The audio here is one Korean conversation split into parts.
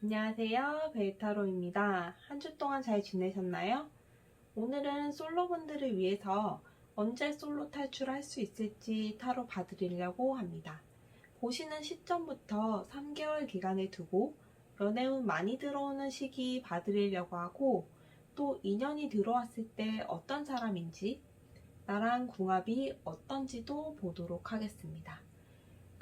안녕하세요. 베이타로입니다. 한 주 동안 잘 지내셨나요? 오늘은 솔로분들을 위해서 언제 솔로 탈출할 수 있을지 타로 봐드리려고 합니다. 보시는 시점부터 3개월 기간을 두고 연애운 많이 들어오는 시기 봐드리려고 하고 또 인연이 들어왔을 때 어떤 사람인지 나랑 궁합이 어떤지도 보도록 하겠습니다.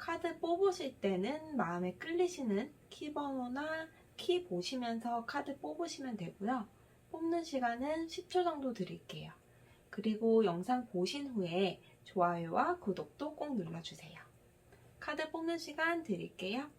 카드 뽑으실 때는 마음에 끌리시는 키번호나 키 보시면서 카드 뽑으시면 되고요. 뽑는 시간은 10초 정도 드릴게요. 그리고 영상 보신 후에 좋아요와 구독도 꼭 눌러주세요. 카드 뽑는 시간 드릴게요.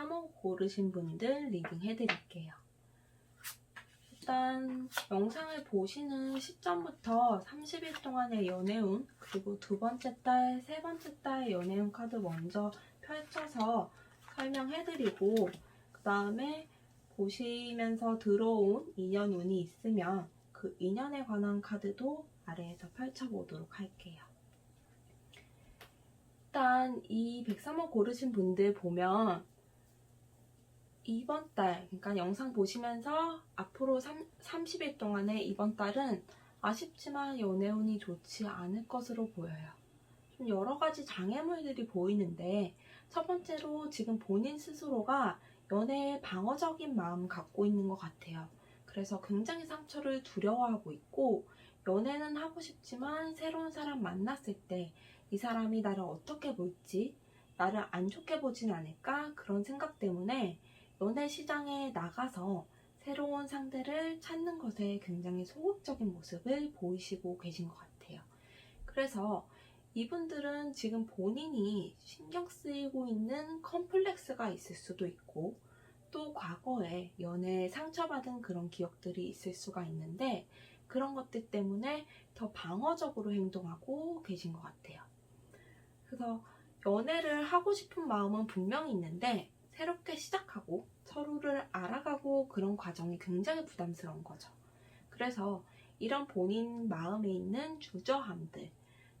(103호) 고르신 분들 리딩 해드릴게요. 일단 영상을 보시는 시점부터 30일 동안의 연애운 그리고 두 번째 달, 세 번째 달 연애운 카드 먼저 펼쳐서 설명해드리고 그 다음에 보시면서 들어온 인연 운이 있으면 그 인연에 관한 카드도 아래에서 펼쳐보도록 할게요. 일단 이 103호 고르신 분들 보면 이번 달, 그러니까 영상 보시면서 앞으로 3, 30일 동안의 이번 달은 아쉽지만 연애운이 좋지 않을 것으로 보여요. 좀 여러 가지 장애물들이 보이는데 첫 번째로 지금 본인 스스로가 연애에 방어적인 마음 갖고 있는 것 같아요. 그래서 굉장히 상처를 두려워하고 있고 연애는 하고 싶지만 새로운 사람 만났을 때 이 사람이 나를 어떻게 볼지 나를 안 좋게 보진 않을까 그런 생각 때문에 연애 시장에 나가서 새로운 상대를 찾는 것에 굉장히 소극적인 모습을 보이시고 계신 것 같아요. 그래서 이분들은 지금 본인이 신경 쓰이고 있는 컴플렉스가 있을 수도 있고 또 과거에 연애에 상처받은 그런 기억들이 있을 수가 있는데 그런 것들 때문에 더 방어적으로 행동하고 계신 것 같아요. 그래서 연애를 하고 싶은 마음은 분명히 있는데 새롭게 시작하고 서로를 알아가고 그런 과정이 굉장히 부담스러운 거죠. 그래서 이런 본인 마음에 있는 주저함들,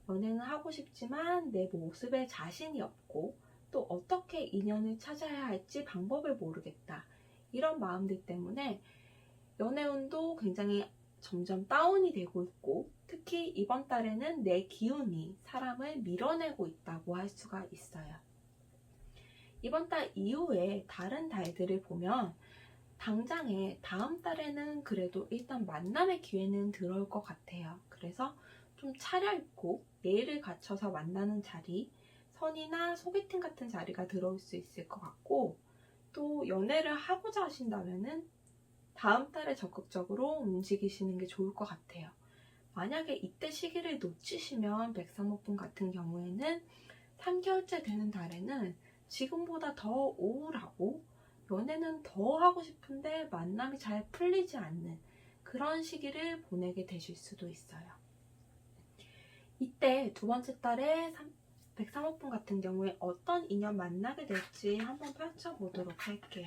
연애는 하고 싶지만 내 모습에 자신이 없고 또 어떻게 인연을 찾아야 할지 방법을 모르겠다. 이런 마음들 때문에 연애운도 굉장히 점점 다운이 되고 있고 특히 이번 달에는 내 기운이 사람을 밀어내고 있다고 할 수가 있어요. 이번 달 이후에 다른 달들을 보면 당장에 다음 달에는 그래도 일단 만남의 기회는 들어올 것 같아요. 그래서 좀 차려입고 예의를 갖춰서 만나는 자리, 선이나 소개팅 같은 자리가 들어올 수 있을 것 같고 또 연애를 하고자 하신다면은 다음 달에 적극적으로 움직이시는 게 좋을 것 같아요. 만약에 이때 시기를 놓치시면 103호분 같은 경우에는 3개월째 되는 달에는 지금보다 더 우울하고 연애는 더 하고 싶은데 만남이 잘 풀리지 않는 그런 시기를 보내게 되실 수도 있어요. 이때 두 번째 달에 103호분 같은 경우에 어떤 인연 만나게 될지 한번 펼쳐보도록 할게요.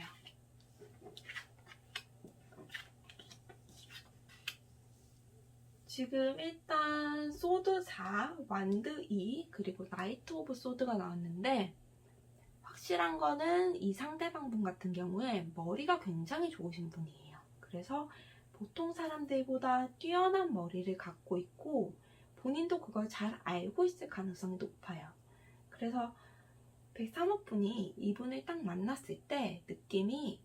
지금 일단 소드 4, 완드 2, 그리고 나이트 오브 소드가 나왔는데 확실한 거는 이 상대방분 같은 경우에 머리가 굉장히 좋으신 분이에요. 그래서 보통 사람들보다 뛰어난 머리를 갖고 있고 본인도 그걸 잘 알고 있을 가능성이 높아요. 그래서 103억 분이 이분을 딱 만났을 때 느낌이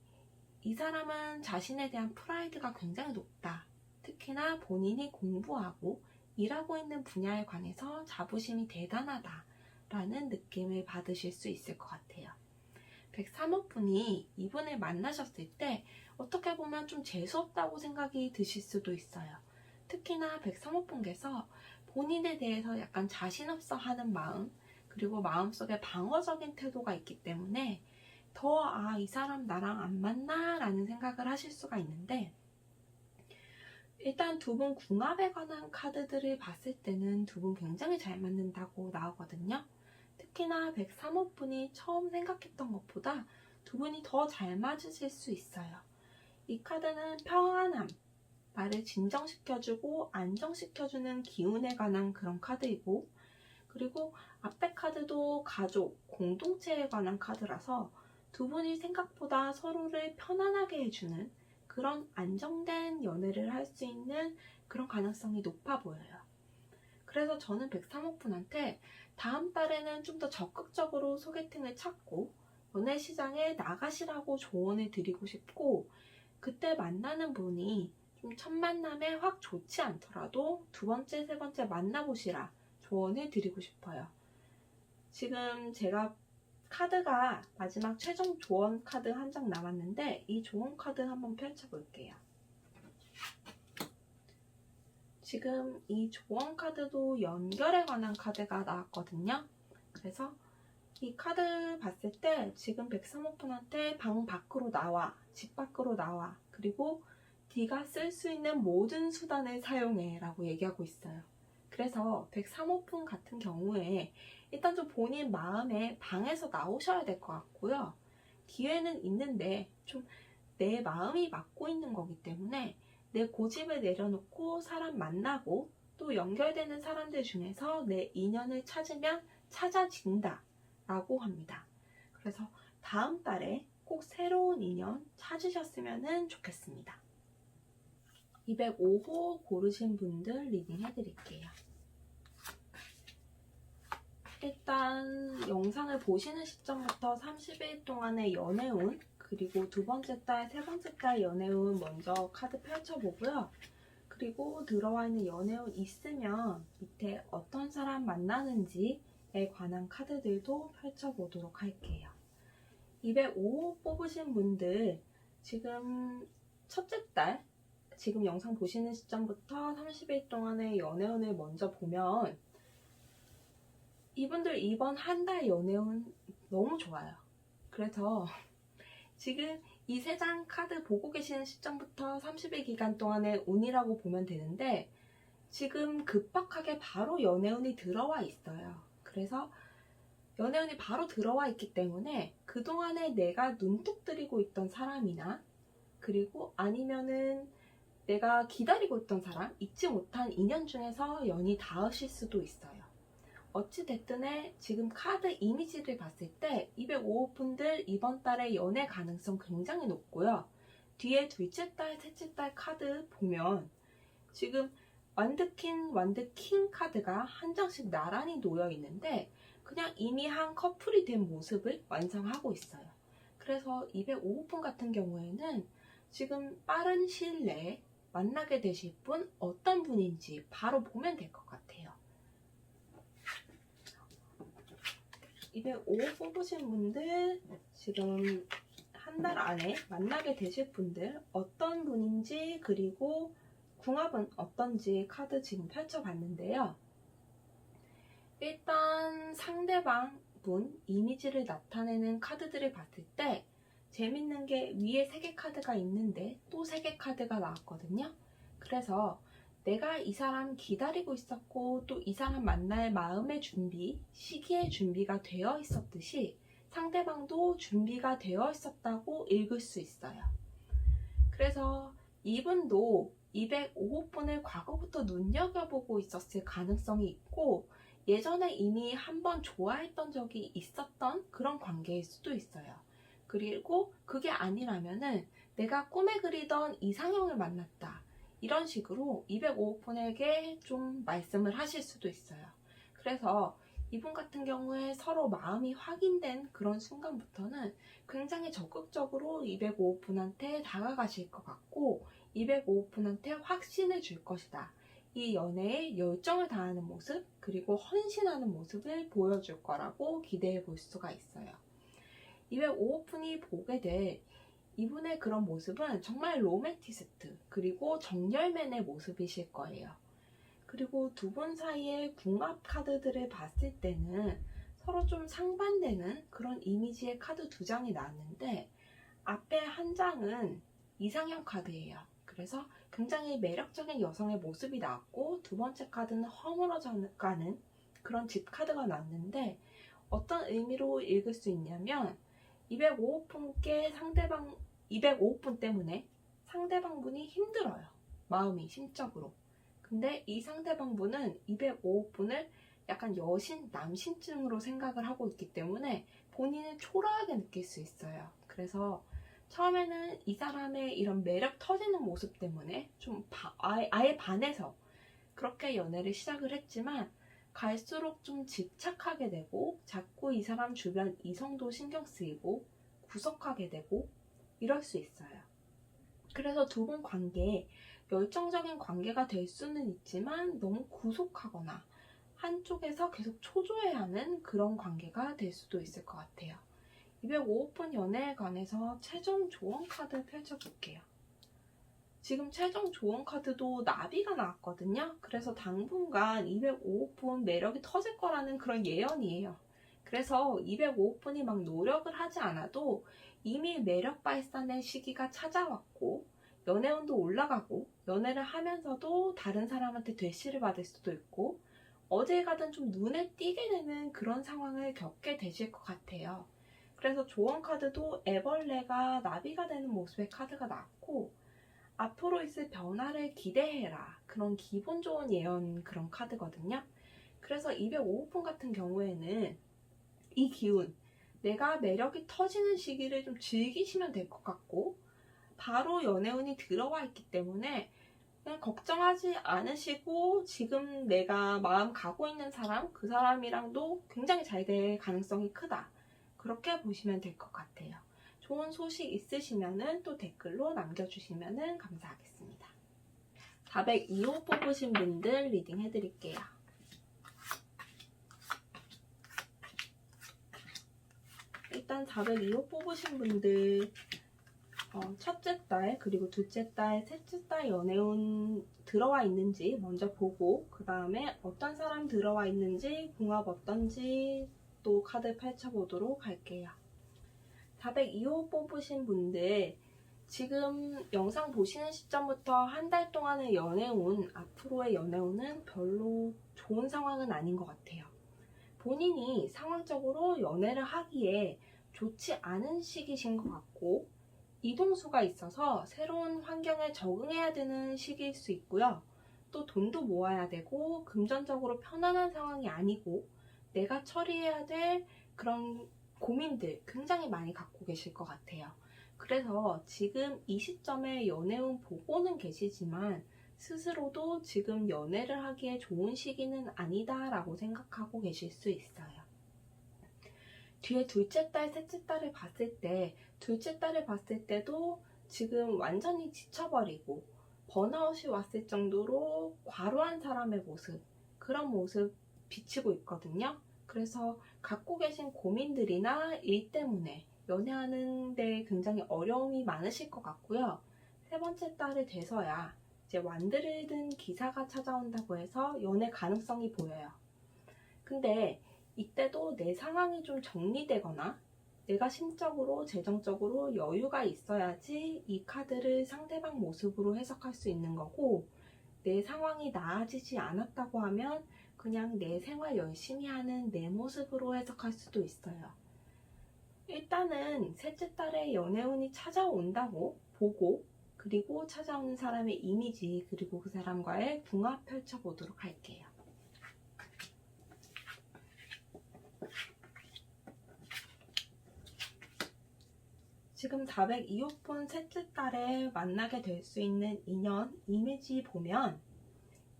이 사람은 자신에 대한 프라이드가 굉장히 높다. 특히나 본인이 공부하고 일하고 있는 분야에 관해서 자부심이 대단하다. 라는 느낌을 받으실 수 있을 것 같아요. 103억 분이 이분을 만나셨을 때 어떻게 보면 좀 재수없다고 생각이 드실 수도 있어요. 특히나 103억 분께서 본인에 대해서 약간 자신 없어 하는 마음, 그리고 마음속에 방어적인 태도가 있기 때문에 더, 아, 이 사람 나랑 안 맞나? 라는 생각을 하실 수가 있는데, 일단 두 분 궁합에 관한 카드들을 봤을 때는 두 분 굉장히 잘 맞는다고 나오거든요. 특히나 103호 분이 처음 생각했던 것보다 두 분이 더 잘 맞으실 수 있어요. 이 카드는 평안함, 나를 진정시켜주고 안정시켜주는 기운에 관한 그런 카드이고 그리고 앞에 카드도 가족, 공동체에 관한 카드라서 두 분이 생각보다 서로를 편안하게 해주는 그런 안정된 연애를 할 수 있는 그런 가능성이 높아 보여요. 그래서 저는 103억 분한테 다음 달에는 좀 더 적극적으로 소개팅을 찾고 연애 시장에 나가시라고 조언을 드리고 싶고 그때 만나는 분이 좀 첫 만남에 확 좋지 않더라도 두 번째, 세 번째 만나보시라 조언을 드리고 싶어요. 지금 제가 카드가 마지막 최종 조언 카드 한 장 남았는데 이 조언 카드 한번 펼쳐볼게요. 지금 이 조언 카드도 연결에 관한 카드가 나왔거든요. 그래서 이 카드 봤을 때 지금 103억 분한테 방 밖으로 나와, 집 밖으로 나와, 그리고 네가 쓸 수 있는 모든 수단을 사용해 라고 얘기하고 있어요. 그래서 103억 분 같은 경우에 일단 좀 본인 마음에 방에서 나오셔야 될 것 같고요. 기회는 있는데 좀 내 마음이 맡고 있는 거기 때문에 내 고집을 내려놓고 사람 만나고 또 연결되는 사람들 중에서 내 인연을 찾으면 찾아진다 라고 합니다. 그래서 다음 달에 꼭 새로운 인연 찾으셨으면 좋겠습니다. 205호 고르신 분들 리딩 해드릴게요. 일단 영상을 보시는 시점부터 30일 동안의 연애운 그리고 두 번째 달, 세 번째 달 연애운 먼저 카드 펼쳐보고요. 그리고 들어와 있는 연애운 있으면 밑에 어떤 사람 만나는지에 관한 카드들도 펼쳐보도록 할게요. 205호 뽑으신 분들 지금 첫째 달 지금 영상 보시는 시점부터 30일 동안의 연애운을 먼저 보면 이분들 이번 한 달 연애운 너무 좋아요. 그래서 지금 이 세 장 카드 보고 계시는 시점부터 30일 기간 동안의 운이라고 보면 되는데 지금 급박하게 바로 연애운이 들어와 있어요. 그래서 연애운이 바로 들어와 있기 때문에 그동안에 내가 눈독 들이고 있던 사람이나 그리고 아니면은 내가 기다리고 있던 사람, 잊지 못한 인연 중에서 연이 닿으실 수도 있어요. 어찌됐든에 지금 카드 이미지를 봤을 때 205호 분들 이번 달에 연애 가능성 굉장히 높고요. 뒤에 둘째 달, 셋째 달 카드 보면 지금 완드킨, 완드킹 카드가 한 장씩 나란히 놓여 있는데 그냥 이미 한 커플이 된 모습을 완성하고 있어요. 그래서 205호 분 같은 경우에는 지금 빠른 시일 내에 만나게 되실 분 어떤 분인지 바로 보면 될 것 같아요. 205 뽑으신 분들 지금 한 달 안에 만나게 되실 분들 어떤 분인지 그리고 궁합은 어떤지 카드 지금 펼쳐봤는데요. 일단 상대방 분 이미지를 나타내는 카드들을 봤을 때 재밌는 게 위에 세개 카드가 있는데 또세개 카드가 나왔거든요. 그래서 내가 이 사람 기다리고 있었고 또 이 사람 만날 마음의 준비, 시기의 준비가 되어 있었듯이 상대방도 준비가 되어 있었다고 읽을 수 있어요. 그래서 이분도 205호분을 과거부터 눈여겨보고 있었을 가능성이 있고 예전에 이미 한번 좋아했던 적이 있었던 그런 관계일 수도 있어요. 그리고 그게 아니라면은 내가 꿈에 그리던 이상형을 만났다. 이런 식으로 205호분에게 좀 말씀을 하실 수도 있어요. 그래서 이분 같은 경우에 서로 마음이 확인된 그런 순간부터는 굉장히 적극적으로 205분한테 다가가실 것 같고 205분한테 확신을 줄 것이다. 이 연애에 열정을 다하는 모습 그리고 헌신하는 모습을 보여줄 거라고 기대해 볼 수가 있어요. 205분이 보게 될 이분의 그런 모습은 정말 로맨티스트 그리고 정열맨의 모습이실 거예요. 그리고 두 분 사이의 궁합 카드들을 봤을 때는 서로 좀 상반되는 그런 이미지의 카드 두 장이 나왔는데 앞에 한 장은 이상형 카드예요. 그래서 굉장히 매력적인 여성의 모습이 나왔고 두 번째 카드는 허물어져 가는 그런 집 카드가 나왔는데 어떤 의미로 읽을 수 있냐면 205분께 상대방 205분 때문에 상대방분이 힘들어요. 마음이 심적으로. 근데 이 상대방분은 205호분을 약간 여신, 남신증으로 생각을 하고 있기 때문에 본인은 초라하게 느낄 수 있어요. 그래서 처음에는 이 사람의 이런 매력 터지는 모습 때문에 좀 바- 아예, 아예 반해서 그렇게 연애를 시작을 했지만 갈수록 좀 집착하게 되고 자꾸 이 사람 주변 이성도 신경 쓰이고 구속하게 되고 이럴 수 있어요. 그래서 두 분 관계에 열정적인 관계가 될 수는 있지만 너무 구속하거나 한쪽에서 계속 초조해하는 그런 관계가 될 수도 있을 것 같아요. 205분 연애에 관해서 최종 조언 카드 펼쳐볼게요. 지금 최종 조언 카드도 나비가 나왔거든요. 그래서 당분간 205분 매력이 터질 거라는 그런 예언이에요. 그래서 205분이 막 노력을 하지 않아도 이미 매력 발산의 시기가 찾아왔고 연애운도 올라가고 연애를 하면서도 다른 사람한테 대시를 받을 수도 있고 어딜 가든 좀 눈에 띄게 되는 그런 상황을 겪게 되실 것 같아요. 그래서 조언 카드도 애벌레가 나비가 되는 모습의 카드가 나왔고 앞으로 있을 변화를 기대해라. 그런 기분 좋은 예언 그런 카드거든요. 그래서 205분 같은 경우에는 이 기운, 내가 매력이 터지는 시기를 좀 즐기시면 될 것 같고, 바로 연애운이 들어와 있기 때문에 그냥 걱정하지 않으시고, 지금 내가 마음 가고 있는 사람, 그 사람이랑도 굉장히 잘 될 가능성이 크다. 그렇게 보시면 될 것 같아요. 좋은 소식 있으시면은 또 댓글로 남겨주시면은 감사하겠습니다. 402호 뽑으신 분들 리딩 해드릴게요. 일단 402호 뽑으신 분들 어, 첫째 딸 그리고 둘째 딸, 셋째 딸 연애운 들어와 있는지 먼저 보고 그 다음에 어떤 사람 들어와 있는지 궁합 어떤지 또 카드 펼쳐보도록 할게요. 402호 뽑으신 분들 지금 영상 보시는 시점부터 한 달 동안의 연애운, 앞으로의 연애운은 별로 좋은 상황은 아닌 것 같아요. 본인이 상황적으로 연애를 하기에 좋지 않은 시기신 것 같고, 이동수가 있어서 새로운 환경에 적응해야 되는 시기일 수 있고요. 또 돈도 모아야 되고, 금전적으로 편안한 상황이 아니고, 내가 처리해야 될 그런 고민들 굉장히 많이 갖고 계실 것 같아요. 그래서 지금 이 시점에 연애운 보고는 계시지만 스스로도 지금 연애를 하기에 좋은 시기는 아니다라고 생각하고 계실 수 있어요. 뒤에 둘째 딸, 셋째 딸을 봤을 때, 둘째 딸을 봤을 때도 지금 완전히 지쳐버리고 번아웃이 왔을 정도로 과로한 사람의 모습, 그런 모습 비치고 있거든요. 그래서 갖고 계신 고민들이나 일 때문에 연애하는데 굉장히 어려움이 많으실 것 같고요. 세 번째 달이 돼서야 이제 완드를 든 기사가 찾아온다고 해서 연애 가능성이 보여요. 근데 이때도 내 상황이 좀 정리되거나 내가 심적으로, 재정적으로 여유가 있어야지 이 카드를 상대방 모습으로 해석할 수 있는 거고 내 상황이 나아지지 않았다고 하면 그냥 내 생활 열심히 하는 내 모습으로 해석할 수도 있어요. 일단은 셋째 딸의 연애운이 찾아온다고 보고 그리고 찾아오는 사람의 이미지 그리고 그 사람과의 궁합 펼쳐보도록 할게요. 지금 402호분 셋째 달에 만나게 될 수 있는 인연, 이미지 보면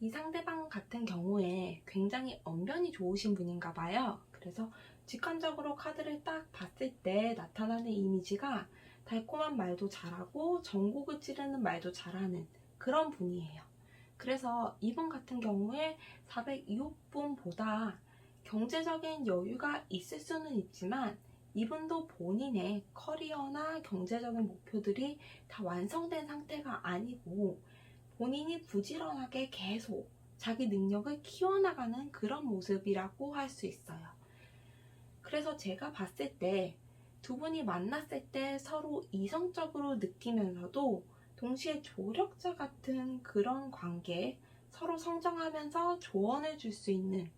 이 상대방 같은 경우에 굉장히 언변이 좋으신 분인가 봐요. 그래서 직관적으로 카드를 딱 봤을 때 나타나는 이미지가 달콤한 말도 잘하고 전곡을 찌르는 말도 잘하는 그런 분이에요. 그래서 이분 같은 경우에 402호분보다 경제적인 여유가 있을 수는 있지만 이분도 본인의 커리어나 경제적인 목표들이 다 완성된 상태가 아니고 본인이 부지런하게 계속 자기 능력을 키워나가는 그런 모습이라고 할 수 있어요. 그래서 제가 봤을 때 두 분이 만났을 때 서로 이성적으로 느끼면서도 동시에 조력자 같은 그런 관계, 서로 성장하면서 조언해 줄수 있는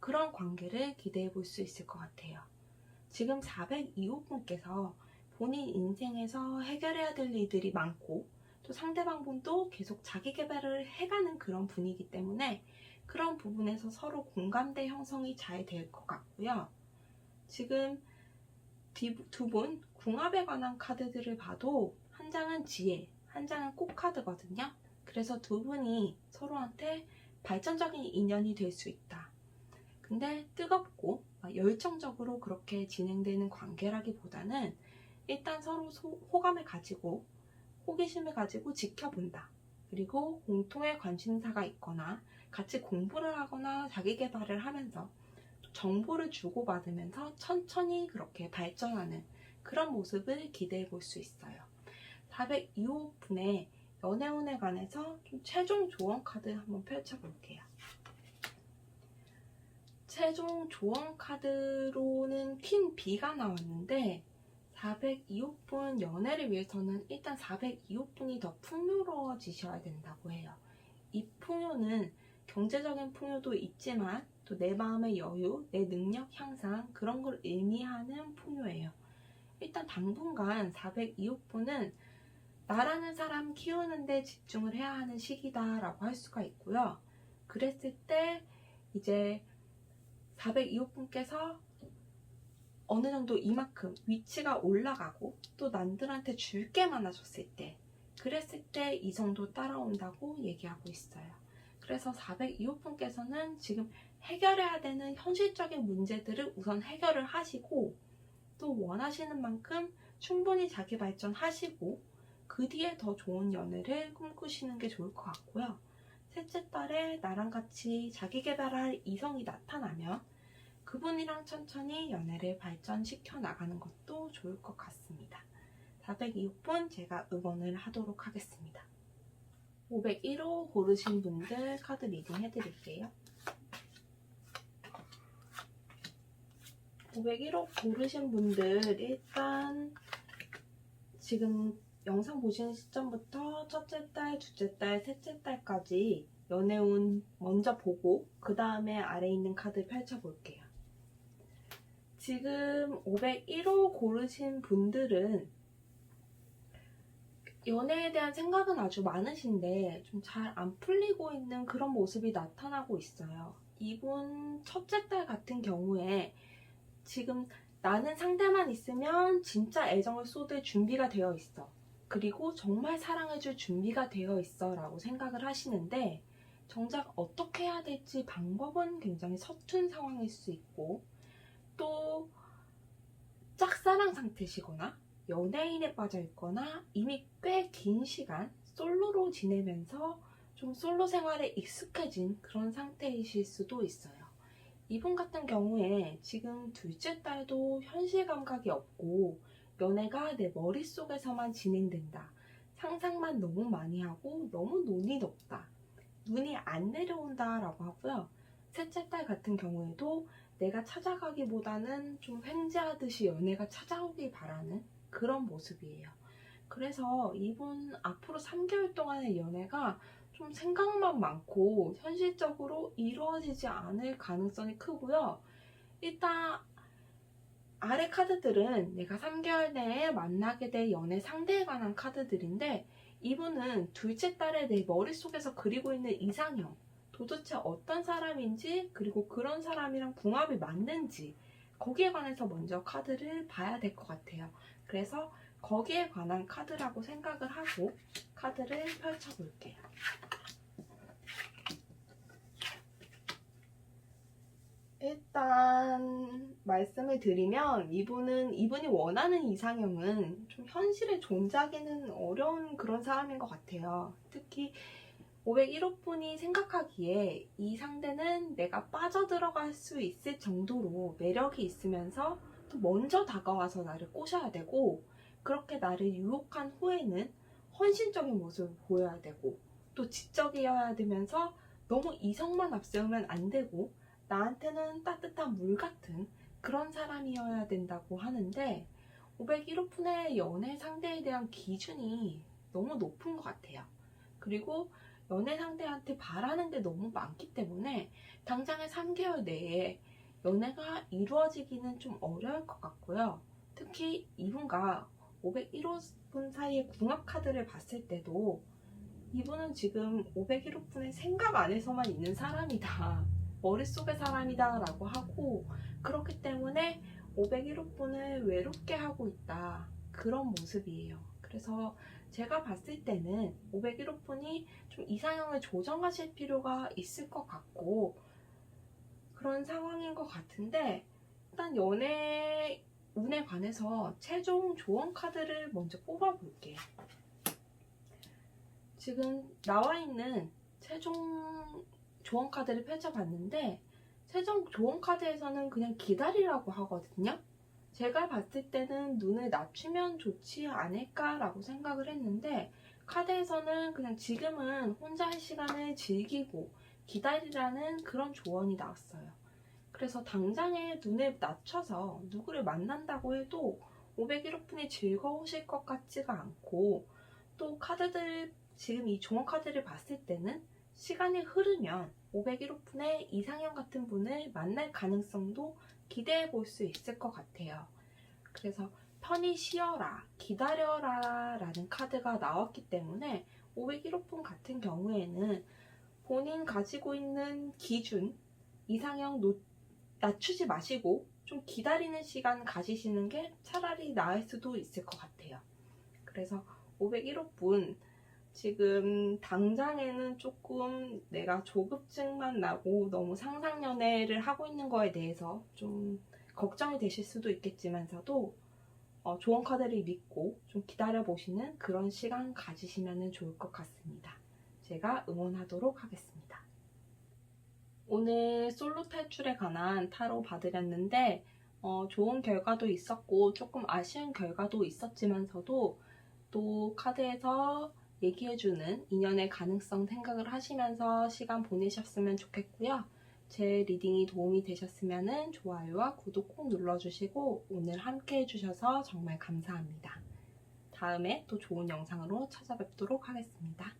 그런 관계를 기대해 볼 수 있을 것 같아요. 지금 402호 분께서 본인 인생에서 해결해야 될 일들이 많고 또 상대방 분도 계속 자기 개발을 해가는 그런 분이기 때문에 그런 부분에서 서로 공감대 형성이 잘 될 것 같고요. 지금 두 분 궁합에 관한 카드들을 봐도 한 장은 지혜, 한 장은 꽃 카드거든요. 그래서 두 분이 서로한테 발전적인 인연이 될 수 있다. 근데 뜨겁고 막 열정적으로 그렇게 진행되는 관계라기보다는 일단 서로 소- 호감을 가지고 호기심을 가지고 지켜본다. 그리고 공통의 관심사가 있거나 같이 공부를 하거나 자기 개발을 하면서 또 정보를 주고받으면서 천천히 그렇게 발전하는 그런 모습을 기대해 볼 수 있어요. 402호 분의 연애운에 관해서 좀 최종 조언 카드 한번 펼쳐볼게요. 최종 조언 카드로는 퀸 B가 나왔는데 402호분 연애를 위해서는 일단 402호분이 더 풍요로워지셔야 된다고 해요. 이 풍요는 경제적인 풍요도 있지만 또 내 마음의 여유, 내 능력 향상 그런 걸 의미하는 풍요예요. 일단 당분간 402호분은 나라는 사람 키우는데 집중을 해야 하는 시기다라고 할 수가 있고요. 그랬을 때 이제 402호분께서 어느 정도 이만큼 위치가 올라가고 또 남들한테 줄 게 많아졌을 때 그랬을 때 이 정도 따라온다고 얘기하고 있어요. 그래서 402호분께서는 지금 해결해야 되는 현실적인 문제들을 우선 해결을 하시고 또 원하시는 만큼 충분히 자기 발전하시고 그 뒤에 더 좋은 연애를 꿈꾸시는 게 좋을 것 같고요. 셋째 달에 나랑 같이 자기 개발할 이성이 나타나면 그분이랑 천천히 연애를 발전시켜 나가는 것도 좋을 것 같습니다. 402분 제가 응원을 하도록 하겠습니다. 501호 고르신 분들 카드 리딩 해드릴게요. 501호 고르신 분들 일단 지금 영상 보시는 시점부터 첫째 달, 둘째 달, 셋째 달까지 연애운 먼저 보고 그 다음에 아래 있는 카드 펼쳐볼게요. 지금 501호 고르신 분들은 연애에 대한 생각은 아주 많으신데 좀 잘 안 풀리고 있는 그런 모습이 나타나고 있어요. 이분 첫째 딸 같은 경우에 지금 나는 상대만 있으면 진짜 애정을 쏟을 준비가 되어 있어. 그리고 정말 사랑해줄 준비가 되어 있어 라고 생각을 하시는데 정작 어떻게 해야 될지 방법은 굉장히 서툰 상황일 수 있고 또 짝사랑 상태시거나 연예인에 빠져 있거나 이미 꽤 긴 시간 솔로로 지내면서 좀 솔로 생활에 익숙해진 그런 상태이실 수도 있어요. 이분 같은 경우에 지금 둘째 딸도 현실 감각이 없고 연애가 내 머릿속에서만 진행된다. 상상만 너무 많이 하고 너무 눈이 높다. 눈이 안 내려온다 라고 하고요. 셋째 딸 같은 경우에도 내가 찾아가기보다는 좀 횡재하듯이 연애가 찾아오길 바라는 그런 모습이에요. 그래서 이분 앞으로 3개월 동안의 연애가 좀 생각만 많고 현실적으로 이루어지지 않을 가능성이 크고요. 일단 아래 카드들은 내가 3개월 내에 만나게 될 연애 상대에 관한 카드들인데 이분은 둘째 딸의 내 머릿속에서 그리고 있는 이상형 도대체 어떤 사람인지 그리고 그런 사람이랑 궁합이 맞는지 거기에 관해서 먼저 카드를 봐야 될 것 같아요. 그래서 거기에 관한 카드라고 생각을 하고 카드를 펼쳐볼게요. 일단 말씀을 드리면 이분은 이분이 원하는 이상형은 좀 현실에 존재하기는 어려운 그런 사람인 것 같아요. 특히 501호 분이 생각하기에 이 상대는 내가 빠져들어갈 수 있을 정도로 매력이 있으면서 또 먼저 다가와서 나를 꼬셔야 되고 그렇게 나를 유혹한 후에는 헌신적인 모습을 보여야 되고 또 지적이어야 되면서 너무 이성만 앞세우면 안 되고 나한테는 따뜻한 물 같은 그런 사람이어야 된다고 하는데 501호분의 연애 상대에 대한 기준이 너무 높은 것 같아요. 그리고 연애 상대한테 바라는 게 너무 많기 때문에 당장의 3개월 내에 연애가 이루어지기는 좀 어려울 것 같고요. 특히 이분과 501호분 사이의 궁합 카드를 봤을 때도 이분은 지금 501호분의 생각 안에서만 있는 사람이다. 머릿속의 사람이다 라고 하고 그렇기 때문에 501호분을 외롭게 하고 있다. 그런 모습이에요. 그래서 제가 봤을 때는 501호분이 좀 이상형을 조정하실 필요가 있을 것 같고 그런 상황인 것 같은데 일단 연애 운에 관해서 최종 조언 카드를 먼저 뽑아볼게요. 지금 나와 있는 최종 조언 카드를 펼쳐봤는데 최종 조언 카드에서는 그냥 기다리라고 하거든요. 제가 봤을 때는 눈을 낮추면 좋지 않을까라고 생각을 했는데 카드에서는 그냥 지금은 혼자 할 시간을 즐기고 기다리라는 그런 조언이 나왔어요. 그래서 당장에 눈을 낮춰서 누구를 만난다고 해도 501호분이 즐거우실 것 같지가 않고 또 카드들 지금 이 종합 카드를 봤을 때는 시간이 흐르면 501호분의 이상형 같은 분을 만날 가능성도 기대해 볼 수 있을 것 같아요. 그래서 편히 쉬어라, 기다려라 라는 카드가 나왔기 때문에 501호분 같은 경우에는 본인 가지고 있는 기준, 이상형 놓, 낮추지 마시고 좀 기다리는 시간 가지시는 게 차라리 나을 수도 있을 것 같아요. 그래서 501호분 지금 당장에는 조금 내가 조급증만 나고 너무 상상연애를 하고 있는 거에 대해서 좀 걱정이 되실 수도 있겠지만서도 어, 조언 카드를 믿고 좀 기다려보시는 그런 시간 가지시면 좋을 것 같습니다. 제가 응원하도록 하겠습니다. 오늘 솔로 탈출에 관한 타로 봐드렸는데 어, 좋은 결과도 있었고 조금 아쉬운 결과도 있었지만서도 또 카드에서 얘기해주는 인연의 가능성 생각을 하시면서 시간 보내셨으면 좋겠고요. 제 리딩이 도움이 되셨으면 좋아요와 구독 꼭 눌러주시고 오늘 함께 해주셔서 정말 감사합니다. 다음에 또 좋은 영상으로 찾아뵙도록 하겠습니다.